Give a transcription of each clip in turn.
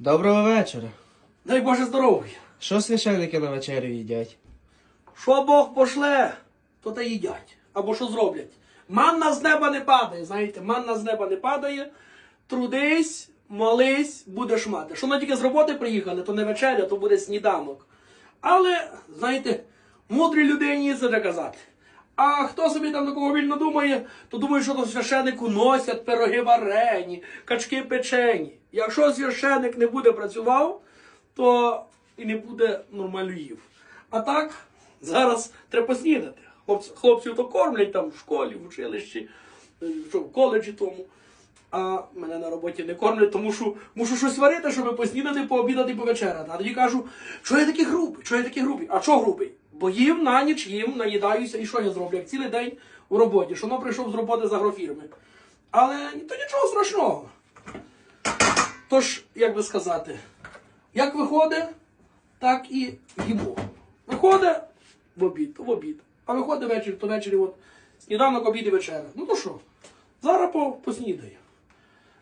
Доброго вечора. Дай Боже здоров'я. Що священники на вечерю їдять? Що Бог пошле, то те їдять. Або що зроблять. Манна з неба не падає, знаєте, манна з неба не падає. Трудись, молись, будеш мати. Що ми тільки з роботи приїхали, то не вечеря, то буде сніданок. Але, знаєте, мудрій людині це вже казати. А хто собі там такого вільно думає, то думає, що то священику носять пироги варені, качки печені. Якщо священик не буде працював, то і не буде нормально їв. А так, зараз треба поснідати. Хлопці, хлопців то кормлять там в школі, в училищі, е, що, в коледжі тому. А мене на роботі не кормлять, тому що мушу щось варити, щоб поснідати, пообідати, повечеряти. А тоді кажу, що я такий грубий, що я такий грубий? А чого грубий? Бо їм на ніч, їм, наїдаюся, і що я зроблю? Як цілий день у роботі, що воно прийшов з роботи з агрофірми. Але то нічого страшного. Тож, як би сказати, як виходить, так і їмо. Виходить в обід, то в обід. А виходить вечір, то ввечері от сніданок, обід і вечеря. Ну то що? Зараз по, поснідаю.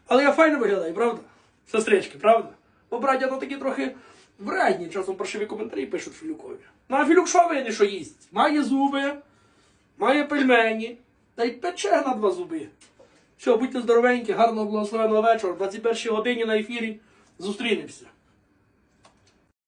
Але я файно виглядаю, правда? Сестрички, правда? Бо браття то такі трохи вредні, часом паршиві коментарі пишуть Філюкові. Ну а Філюк що винен, що їсть? Має зуби, має пельмені, та й пече на два зуби. Все, будьте здоровенькі, гарного благословеного вечора. В 21 годині на ефірі зустрінемося.